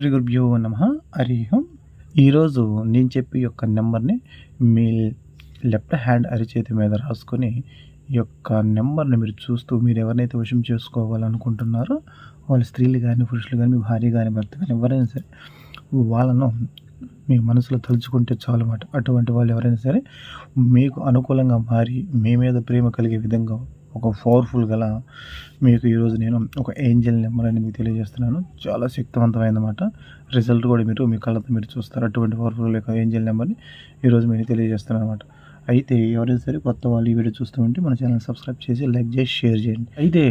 శ్రీ గురుభ్యో నమ. హరి ఓం. ఈరోజు నేను చెప్పి యొక్క నెంబర్ని మీ లెఫ్ట్ హ్యాండ్ అరిచేతి మీద రాసుకొని ఈ యొక్క నెంబర్ని మీరు చూస్తూ మీరు ఎవరినైతే వశం చేసుకోవాలనుకుంటున్నారో వాళ్ళ స్త్రీలు కానీ పురుషులు కానీ మీ భార్య కానీ భర్త కానీ ఎవరైనా సరే వాళ్ళను మీ మనసులో తలుచుకుంటే చాలు అన్నమాట. అటువంటి వాళ్ళు ఎవరైనా సరే మీకు అనుకూలంగా మారి మీ మీద ప్రేమ కలిగే విధంగా ఒక పవర్ఫుల్ గల మీకు ఈరోజు నేను ఒక ఏంజల్ నెంబర్ అని మీకు తెలియజేస్తున్నాను. చాలా శక్తివంతమైనమాట రిజల్ట్ కూడా మీరు మీ కళ్ళతో మీరు చూస్తారు. అటువంటి పవర్ఫుల్ యొక్క ఏంజల్ నెంబర్ని ఈరోజు మీకు తెలియజేస్తున్నాను అనమాట అయితే ఎవరైనా సరే కొత్త వాళ్ళు ఈ వీడియో చూస్తూ ఉంటే మన ఛానల్ సబ్స్క్రైబ్ చేసి లైక్ చేసి షేర్ చేయండి. అయితే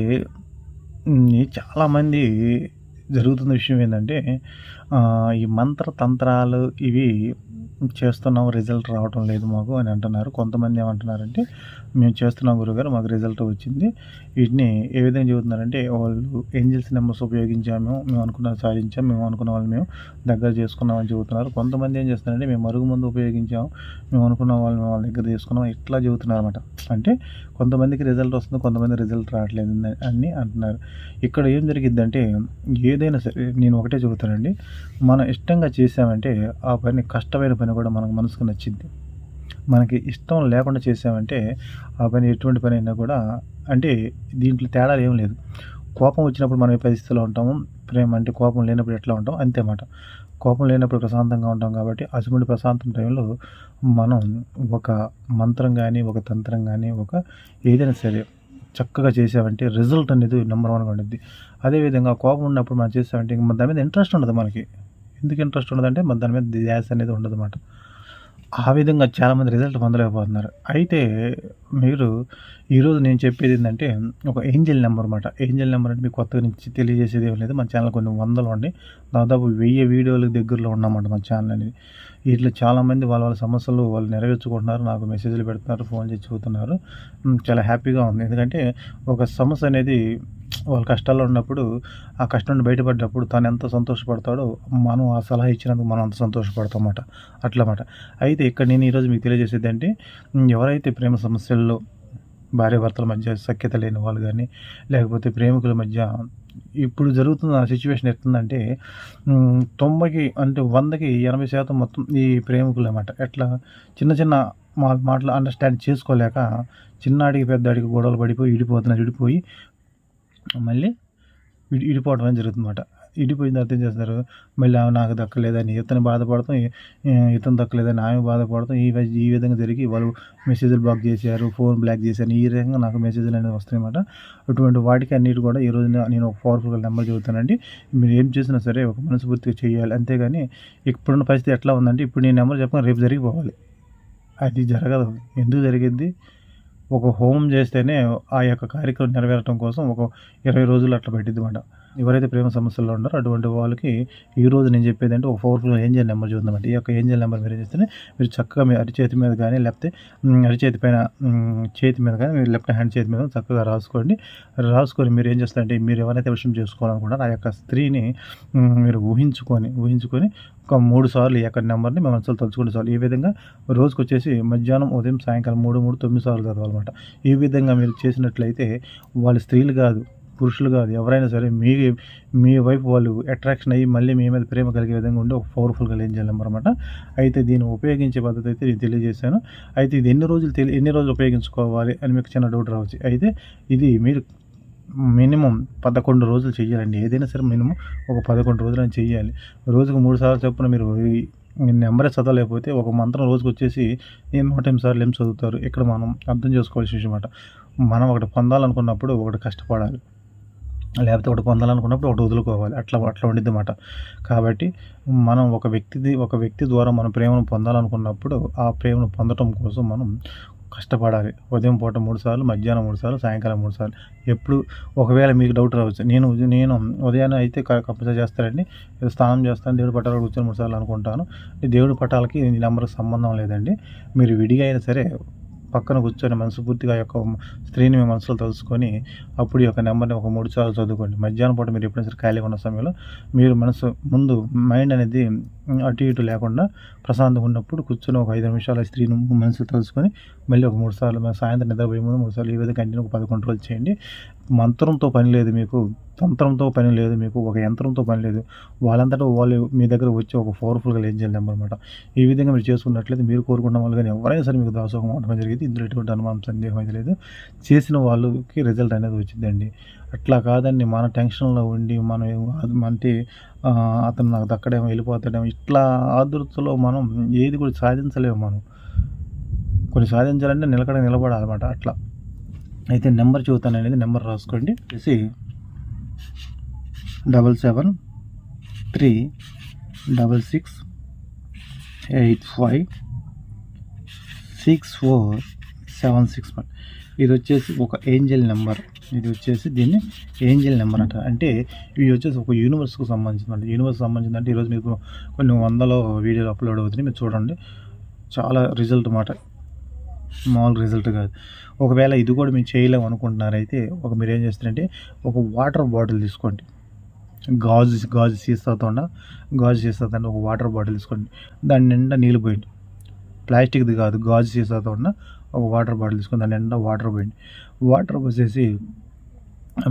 చాలామంది జరుగుతున్న విషయం ఏంటంటే ఈ మంత్ర తంత్రాలు ఇవి చేస్తున్నాం రిజల్ట్ రావటం లేదు మాకు అని అంటున్నారు. కొంతమంది ఏమంటున్నారంటే మేము చేస్తున్నాం గురుగారు మాకు రిజల్ట్ వచ్చింది. వీటిని ఏ విధంగా చెబుతున్నారంటే వాళ్ళు ఏంజల్స్ నెంబర్స్ ఉపయోగించాము మేము అనుకున్న సాధించాం మేము అనుకున్న వాళ్ళు మేము దగ్గర చేసుకున్నామని చెబుతున్నారు. కొంతమంది ఏం చేస్తున్నారంటే మేము మరుగు మందు ఉపయోగించాము మేము అనుకున్న వాళ్ళు మేము వాళ్ళ దగ్గర చేసుకున్నాం ఇట్లా చెబుతున్నారు అనమాట అంటే కొంతమందికి రిజల్ట్ వస్తుంది కొంతమంది రిజల్ట్ రావట్లేదు అని- అని అంటున్నారు. ఇక్కడ ఏం జరిగిద్దంటే ఏదైనా సరే నేను ఒకటే చెబుతానండి. మనం ఇష్టంగా చేసామంటే ఆ పని కష్టమైన పని కూడా మనకు మనసుకు నచ్చింది. మనకి ఇష్టం లేకుండా చేసామంటే ఆ పని ఎటువంటి పని అయినా కూడా అంటే దీంట్లో తేడా ఏం లేదు. కోపం వచ్చినప్పుడు మనం ఏ పరిస్థితిలో ఉంటాము? ప్రేమ అంటే కోపం లేనప్పుడు ఎట్లా ఉంటాం? అంతే మాట. కోపం లేనప్పుడు ప్రశాంతంగా ఉంటాం కాబట్టి అటువంటి ప్రశాంతం టైంలో మనం ఒక మంత్రం కానీ ఒక తంత్రం కానీ ఒక ఏదైనా సరే చక్కగా చేసామంటే రిజల్ట్ అనేది నెంబర్ వన్గా ఉంటుంది అదేవిధంగా కోపం ఉన్నప్పుడు మనం చేస్తామంటే ఇంక దాని మీద ఇంట్రెస్ట్ ఉండదు మనకి. ఎందుకు ఇంట్రెస్ట్ ఉండదంటే మన దాని మీద ధ్యాస అనేది ఉండదు అన్నమాట ఆ విధంగా చాలామంది రిజల్ట్ పొందలేకపోతున్నారు. అయితే మీరు ఈరోజు నేను చెప్పేది ఏంటంటే ఒక ఏంజల్ నెంబర్ అనమాట ఏంజల్ నెంబర్ అంటే మీకు కొత్తగా నుంచి తెలియజేసేది ఏం లేదు. మన ఛానల్ కొన్ని వందలు ఉండి దాదాపు వెయ్యి వీడియోలకు దగ్గరలో ఉన్నామంట మన ఛానల్ అనేది. వీటిలో చాలామంది వాళ్ళ వాళ్ళ సమస్యలు వాళ్ళు నెరవేర్చుకుంటున్నారు. నాకు మెసేజ్లు పెడుతున్నారు ఫోన్ చేసి చూస్తున్నారు చాలా హ్యాపీగా ఉంది. ఎందుకంటే ఒక సమస్య అనేది వాళ్ళ కష్టాల్లో ఉన్నప్పుడు ఆ కష్టం నుండి బయటపడినప్పుడు తను ఎంత సంతోషపడతాడో మనం ఆ సలహా ఇచ్చినందుకు మనం అంత సంతోషపడతాం అన్నమాట అట్లా అన్నమాట అయితే ఇక్కడ నేను ఈరోజు మీకు తెలియజేసేది అంటే ఎవరైతే ప్రేమ సమస్యల్లో భార్యాభర్తల మధ్య సఖ్యత లేని వాళ్ళు కానీ లేకపోతే ప్రేమికుల మధ్య ఇప్పుడు జరుగుతున్న సిచ్యువేషన్ ఎట్లుందంటే తొంభైకి అంటే వందకి ఎనభై శాతం మొత్తం ఈ ప్రేమికులు అన్నమాట. ఎట్లా? చిన్న చిన్న మా మాటలు అండర్స్టాండ్ చేసుకోలేక చిన్నాడికి పెద్ద అడిగి గొడవలు పడిపోయి విడిపోతున్నారు విడిపోయి మళ్ళీ ఇడి ఇడిపోవడం అనేది జరుగుతుందన్నమాట. ఇడిపోయిన తర్వాత ఏం చేస్తారు? మళ్ళీ ఆమె నాకు దక్కలేదని ఇతను బాధపడతాం ఇతను దక్కలేదని ఆమె బాధపడతాం ఈ ఈ విధంగా జరిగి వాళ్ళు మెసేజ్లు బ్లాక్ చేశారు ఫోన్ బ్లాక్ చేశారు. ఈ విధంగా నాకు మెసేజ్లు అనేది వస్తాయన్నమాట అటువంటి వాటికి అన్నిటి కూడా ఈ రోజు నేను ఒక పవర్ఫుల్ నెంబర్ చెబుతానండి. మీరు ఏం చేసినా సరే ఒక మనస్ఫూర్తిగా చేయాలి. అంతేగాని ఇప్పుడున్న పరిస్థితి ఎట్లా ఉందంటే ఇప్పుడు నేను నెంబర్ చెప్పిన రేపు జరిగిపోవాలి. అది జరగదు. ఎందుకు జరిగింది? ఒక హోమం చేస్తేనే ఆ యొక్క కార్యక్రమం నెరవేరటం కోసం ఒక ఇరవై రోజులు అట్లా పెట్టింది ఎవరైతే ప్రేమ సమస్యల్లో ఉన్నారో అటువంటి వాళ్ళకి ఈ రోజు నేను చెప్పేది అంటే ఒక పవర్ఫుల్ ఏంజల్ నెంబర్ చూద్దామండి. ఈ యొక్క ఏంజల్ నెంబర్ మీరు చేస్తేనే మీరు చక్కగా మీ అరిచేతి మీద కానీ లేకపోతే అరిచేతి పైన చేతి మీద కానీ మీరు లెఫ్ట్ హ్యాండ్ చేతి మీద చక్కగా రాసుకోండి. రాసుకొని మీరు ఏం చేస్తారంటే మీరు ఎవరైతే విషయం చేసుకోవాలనుకుంటారో ఆ యొక్క స్త్రీని మీరు ఊహించుకొని ఊహించుకొని ఒక మూడు సార్లు ఈ యొక్క నెంబర్ని మీ మనసులో తలుచుకుంటే చాలు. ఈ విధంగా రోజుకు వచ్చేసి మధ్యాహ్నం ఉదయం సాయంకాలం మూడు మూడు తొమ్మిది సార్లు చదవాలన్నమాట. ఈ విధంగా మీరు చేసినట్లయితే వాళ్ళు స్త్రీలు కాదు పురుషులు కాదు ఎవరైనా సరే మీ మీ వైపు వాళ్ళు అట్రాక్షన్ అయ్యి మళ్ళీ మీ మీద ప్రేమ కలిగే విధంగా ఉండే ఒక పవర్ఫుల్గా ఏం చేయాలన్నమాట. అనమాట అయితే దీన్ని ఉపయోగించే పద్ధతి అయితే నేను తెలియజేశాను. అయితే ఇది ఎన్ని రోజులు తెలి ఎన్ని రోజులు ఉపయోగించుకోవాలి అని మీకు చిన్న డౌట్ రావచ్చు. అయితే ఇది మీరు మినిమం పదకొండు రోజులు చేయాలండి ఏదైనా సరే మినిమం ఒక పదకొండు రోజులని చేయాలి రోజుకు మూడు సార్లు చొప్పున మీరు ఈ నెంబరే చదవలేకపోతే ఒక మంత్రం రోజుకు వచ్చేసి నేను నూట ఎనిమిది సార్లు ఏం చదువుతారు? ఇక్కడ మనం అర్థం చేసుకోవాల్సిన విషయం అన్నమాట. మనం ఒకటి పొందాలనుకున్నప్పుడు ఒకటి కష్టపడాలి. లేకపోతే ఒకటి పొందాలనుకున్నప్పుడు ఒకటి వదులుకోవాలి. అట్లా అట్లా ఉండిద్ది కాబట్టి మనం ఒక వ్యక్తిది ఒక వ్యక్తి ద్వారా మనం ప్రేమను పొందాలనుకున్నప్పుడు ఆ ప్రేమను పొందటం కోసం మనం కష్టపడాలి. ఉదయం పూట మూడు సార్లు మధ్యాహ్నం మూడు సార్లు సాయంకాలం మూడు సార్లు. ఎప్పుడు ఒకవేళ మీకు డౌట్ రావచ్చు నేను నేను ఉదయాన్నే అయితే కంపల్సరీ చేస్తారండి స్నానం చేస్తాను దేవుడి పట్టాలు కూర్చొని మూడు సార్లు అనుకుంటాను. ఈ దేవుడి పట్టాలకి ఈ నెంబర్కి సంబంధం లేదండి. మీరు విడిగా అయినా సరే పక్కన కూర్చొని మనస్ఫూర్తిగా యొక్క స్త్రీని మీ మనసులో తెలుసుకొని అప్పుడు ఈ యొక్క నెంబర్ని ఒక మూడు సార్లు చదువుకోండి. మధ్యాహ్నం పూట మీరు ఎప్పుడైనా సరే ఖాళీగా ఉన్న సమయంలో మీరు మనసు ముందు మైండ్ అనేది అటు ఇటు లేకుండా ప్రశాంతంగా ఉన్నప్పుడు కూర్చొని ఒక ఐదు నిమిషాలు స్త్రీని మనసు తలుచుకొని మళ్ళీ ఒక మూడు సార్లు సాయంత్రం నిద్రపోయే ముందు మూడు సార్లు ఈ విధంగా కంటిన్యూ ఒక పదకొండు రోజులు చేయండి. మంత్రంతో పని లేదు మీకు తంత్రంతో పని లేదు మీకు ఒక యంత్రంతో పని లేదు. వాళ్ళంతటా వాళ్ళు మీ దగ్గర వచ్చి ఒక పవర్ఫుల్గా లేని చేయాలి అనమాట. ఈ విధంగా మీరు చేసుకున్నట్లయితే మీరు కోరుకున్న వాళ్ళు కానీ ఎవరైనా సరే మీకు దాసోహం అవడం జరిగింది ఇందులో ఎటువంటి అనుమానం సందేహం అయితే లేదు. చేసిన వాళ్ళకి రిజల్ట్ అనేది వచ్చిందండి. అట్లా కాదండి మన టెన్షన్లో ఉండి మనం అంటే అతను నాకు దక్కడేమో వెళ్ళిపోతాడేమో ఇట్లా ఆదుర్తలో మనం ఏది కూడా సాధించలేము మనం. కొన్ని సాధించాలంటే నిలకడ నిలబడాలన్నమాట అట్లా. అయితే నెంబర్ చూతాను అనేది నెంబర్ రాసుకోండి. చేసి double seven three double six eight five six four seven six one ఇది వచ్చేసి ఒక ఏంజల్ నెంబర్. ఇది వచ్చేసి దీన్ని ఏంజల్ నెంబర్ అంట. అంటే ఇవి వచ్చేసి ఒక యూనివర్స్కి సంబంధించింది యూనివర్స్ సంబంధించింది అంటే ఈరోజు మీకు కొన్ని వందల వీడియోలు అప్లోడ్ అవుతున్నాయి. మీరు చూడండి. చాలా రిజల్ట్ మాట. మామూలు రిజల్ట్ కాదు. ఒకవేళ ఇది కూడా మీరు చేయలేము అనుకుంటున్నారైతే ఒక మీరు ఏం చేస్తారంటే ఒక వాటర్ బాటిల్ తీసుకోండి. గాజు గాజు సీసాతో గాజు సీసాతో ఒక వాటర్ బాటిల్ తీసుకోండి. దాని నిండా నీళ్ళు పోయండి. ప్లాస్టిక్ది కాదు గాజు సీసాతో ఉన్న ఒక వాటర్ బాటిల్ తీసుకొని దాని నిండా వాటర్ పోయండి. వాటర్ పోసేసి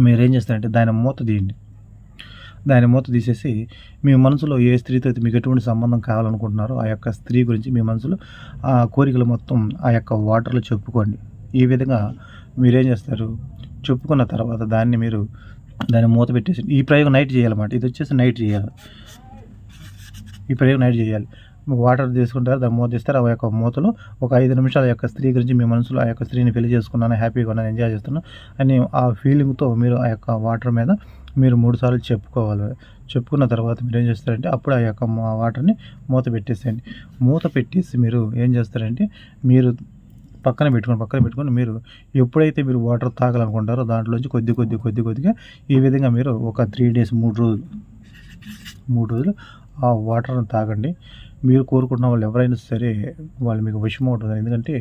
మీరు ఏం చేస్తారంటే దాని మూత తీయండి. దాని మూత తీసేసి మీ మనసులో ఏ స్త్రీతో అయితే మీకు ఎటువంటి సంబంధం కావాలనుకుంటున్నారో ఆ యొక్క స్త్రీ గురించి మీ మనసులో ఆ కోరికలు మొత్తం ఆ యొక్క వాటర్లో చెప్పుకోండి. ఈ విధంగా మీరేం చేస్తారు? చెప్పుకున్న తర్వాత దాన్ని మీరు దాన్ని మూత పెట్టేసి ఈ ప్రయోగం నైట్ చేయాలన్నమాట. ఇది వచ్చేసి నైట్ చేయాలి. ఈ ప్రయోగం నైట్ చేయాలి. వాటర్ తీసుకుంటారు దాన్ని మూత తీస్తారు ఆ యొక్క మూతలో ఒక ఐదు నిమిషాలు ఆ యొక్క స్త్రీ గురించి మీ మనసులో ఆ యొక్క స్త్రీని పెళ్ళి చేసుకున్నాను హ్యాపీగా ఉన్నాను ఎంజాయ్ చేస్తున్నాను అని ఆ ఫీలింగ్తో మీరు ఆ యొక్క వాటర్ మీద మీరు మూడు సార్లు చెప్పుకోవాలి. చెప్పుకున్న తర్వాత మీరు ఏం చేస్తారంటే అప్పుడు ఆ యొక్క మా వాటర్ని మూత పెట్టేసేయండి. మూత పెట్టేసి మీరు ఏం చేస్తారంటే మీరు పక్కన పెట్టుకొని పక్కన పెట్టుకొని మీరు ఎప్పుడైతే మీరు వాటర్ తాగాలనుకుంటారో దాంట్లోంచి కొద్ది కొద్ది కొద్ది కొద్దిగా ఈ విధంగా మీరు ఒక త్రీ డేస్ మూడు రోజులు మూడు రోజులు ఆ వాటర్ని తాగండి. మీరు కోరుకున్న వాళ్ళు ఎవరైనా సరే వాళ్ళు మీకు విషయం అవుతుంది ఎందుకంటే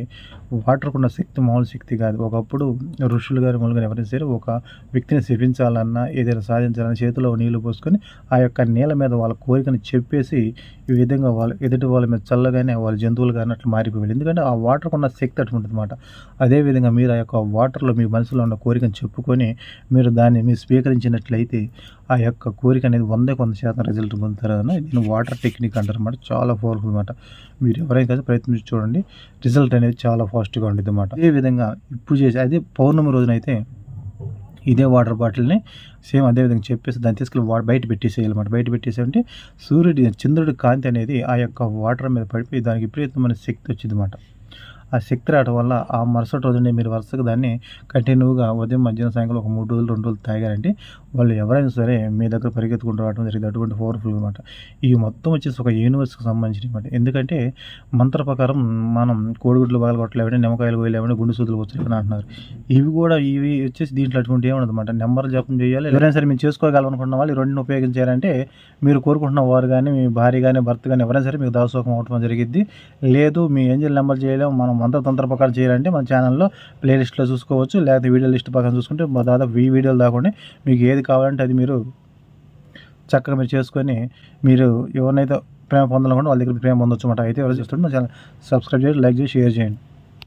వాటర్కు ఉన్న శక్తి మామూలు శక్తి కాదు. ఒకప్పుడు ఋషులు గారు మూలుగా ఎవరైనా సరే ఒక వ్యక్తిని శపించాలన్నా ఏదైనా సాధించాలన్నా చేతిలో నీళ్ళు పోసుకొని ఆ యొక్క నీళ్ళ మీద వాళ్ళ కోరికని చెప్పేసి ఈ విధంగా వాళ్ళు ఎదుటి వాళ్ళ మీద చల్లగానే వాళ్ళ జంతువులు కానీ అట్లా మారిపోయాడు ఎందుకంటే ఆ వాటర్కు ఉన్న శక్తి అటువంటి అనమాట అదేవిధంగా మీరు ఆ యొక్క వాటర్లో మీ మనసులో ఉన్న కోరికను చెప్పుకొని మీరు దాన్ని మీరు స్వీకరించినట్లయితే ఆ యొక్క కోరిక అనేది వందే కొంత శాతం రిజల్ట్ పొందుతారు. అని దీన్ని వాటర్ టెక్నిక్ అంటారు అన్నమాట. చాలా పవర్ఫుల్ అనమాట మీరు ఎవరైనా ప్రయత్నించి చూడండి రిజల్ట్ అనేది చాలా ఫాస్ట్గా ఉంటుంది అనమాట అదేవిధంగా ఇప్పుడు చేసి అదే పౌర్ణమి రోజునైతే ఇదే వాటర్ బాటిల్ని సేమ్ అదే విధంగా చెప్పేసి దాన్ని తీసుకెళ్ళి వా బయట పెట్టేసేయాలన్నమాట బయట పెట్టేసేయంటే సూర్యుడి చంద్రుడి కాంతి అనేది ఆ యొక్క వాటర్ మీద పడిపోయి దానికి విపరీతమైన శక్తి వచ్చింది అనమాట ఆ శక్తి రావడం వల్ల ఆ మరుసటి రోజునే మీరు వరుసగా దాన్ని కంటిన్యూగా ఉదయం మధ్యాహ్నం సాయంకాలం ఒక మూడు రోజులు రెండు రోజులు తాగారంటే వాళ్ళు ఎవరైనా సరే మీ దగ్గర పరిగెత్తుకుంటూ రావడం జరిగింది. అటువంటి పవర్ఫుల్ అనమాట ఇవి మొత్తం వచ్చేసి ఒక యూనివర్స్కి సంబంధించిన అనమాట ఎందుకంటే మంత్ర ప్రకారం మనం కోడిగుడ్లు బాగా కొట్టలేవని నిమ్మకాయలు కోయలేవని గుండు సూదులు వచ్చలేవని అంటున్నారు. ఇవి కూడా ఇవి వచ్చేసి దీంట్లో అటువంటి ఏమి అనమాట నెంబర్ జపం చేయాలి ఎవరైనా సరే మీరు చేసుకోగలనుకున్న వాళ్ళు ఈ రెండుని ఉపయోగించారంటే మీరు కోరుకుంటున్న వారు కానీ మీ భార్య కానీ భర్త కానీ ఎవరైనా సరే మీకు దాసోకం అవటం జరిగింది లేదు మీ ఏంజల్ నెంబర్ చేయలేము మనం మంత్ర తంత్ర ప్రకారం చేయాలంటే మన ఛానల్లో ప్లేలిస్ట్లో చూసుకోవచ్చు లేకపోతే వీడియో లిస్ట్ ప్రకారం చూసుకుంటే మా దాదాపు ఈ వీడియోలు దాకుండా మీకు ఏది కావాలంటే అది మీరు చక్కగా మీరు చేసుకొని మీరు ఎవరినైతే ప్రేమ పొందాలనుకుంటే వాళ్ళ దగ్గర ప్రేమ పొందొచ్చు అన్నమాట. అయితే ఎవరు చేస్తుంటే మన ఛానల్ సబ్స్క్రైబ్ చేయండి లైక్ చేసి షేర్ చేయండి.